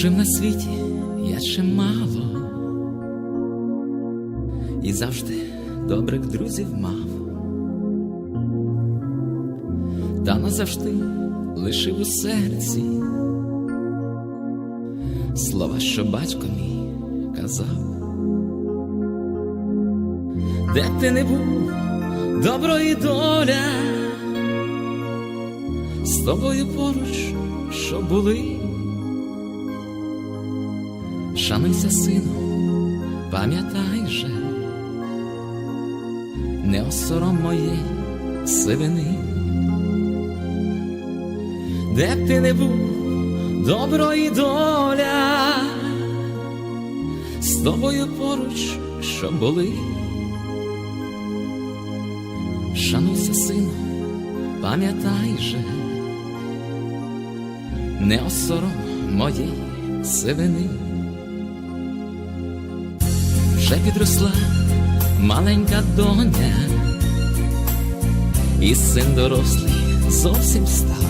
Прожив на світі я чимало і завжди добрих друзів мав. Та назавжди лишив у серці слова, що батько мій казав. Де б ти не був, добро і доля, з тобою поруч, що були. Шануйся, сину, пам'ятай же, не осором моєї сивини. Де б ти не був, добро і доля, з тобою поруч, що були. Шануйся, сину, пам'ятай же, не осором моєї сивини. Вже підросла маленька доня, і син дорослий зовсім став.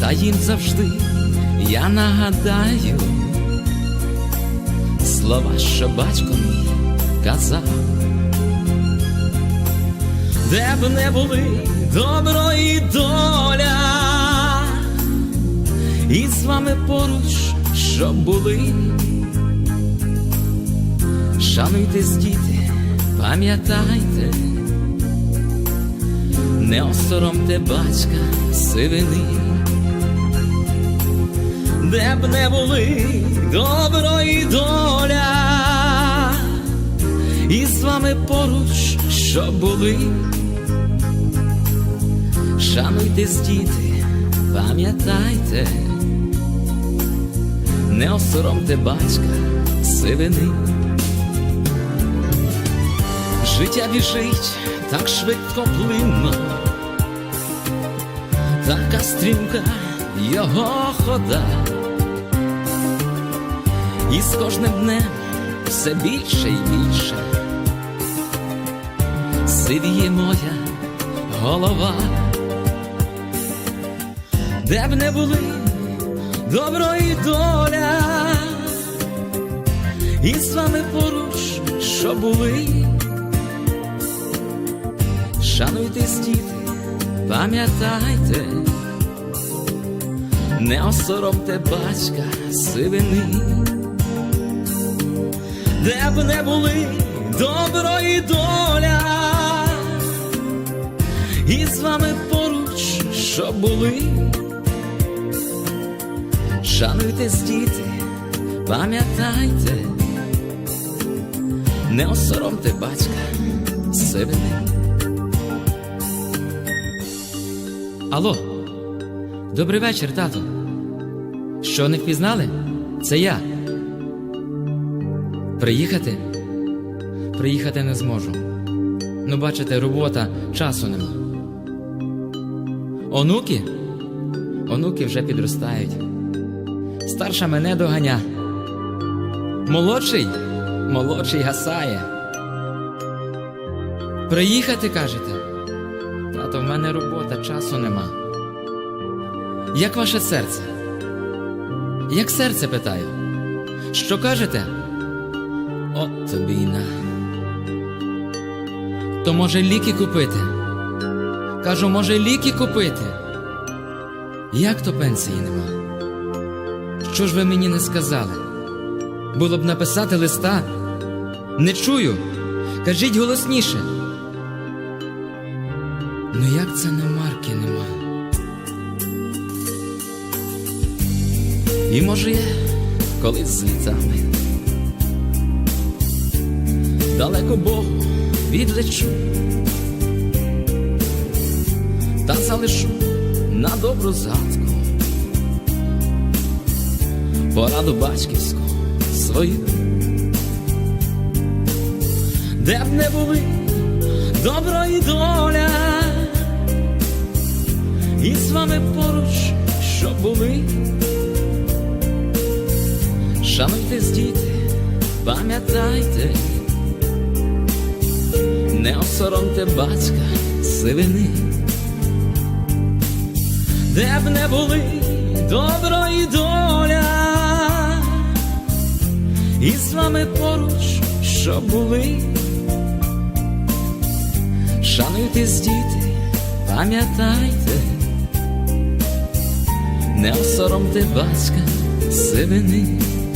Та їм завжди я нагадаю слова, що батько мій казав, де б не були добро і доля, і з вами поруч, щоб були. Шануйтесь, діти, пам'ятайте, не осоромте батька сивини, де б не були добро і доля, і з вами поруч, що були. Шануйтесь, діти, пам'ятайте, не осоромте батька сивини. Життя біжить так швидко плинно, така стрімка його хода, і з кожним днем все більше й більше. Сивіє моя голова, де б не були добро і доля, і з вами поруч, що були. Шануйтесь, діти, пам'ятайте, не осоромте батька сивини, де б не були добро і доля, і з вами поруч, що були. Шануйтесь, діти, пам'ятайте, не осоромте батька сивини. Алло, добрий вечір, тато. Що не впізнали? Це я. Приїхати? Приїхати не зможу. Ну, бачите, робота, часу нема. Онуки? Онуки вже підростають. Старша мене доганя. Молодший? Молодший гасає. Приїхати, кажете? Тато, в мене робота, часу нема. Як ваше серце? Як серце питаю? Що кажете? От тобі й на. То може ліки купити? Кажу, може ліки купити? Як то пенсії нема? Що ж ви мені не сказали? Було б написати листа? Не чую. Кажіть голосніше. Ну як це на марки нема? І може я колись з літами далеко Богу відлечу. Та залишу на добру згадку. Пораду батьківську свою, де б не були добро і доля, і з вами поруч, що були. Шануйтесь, діти, пам'ятайте, не осоромте батька сивини, де б не були добро і доля, і з вами поруч, що були. Шануйтесь, діти, пам'ятайте, не осоромте батька сивини.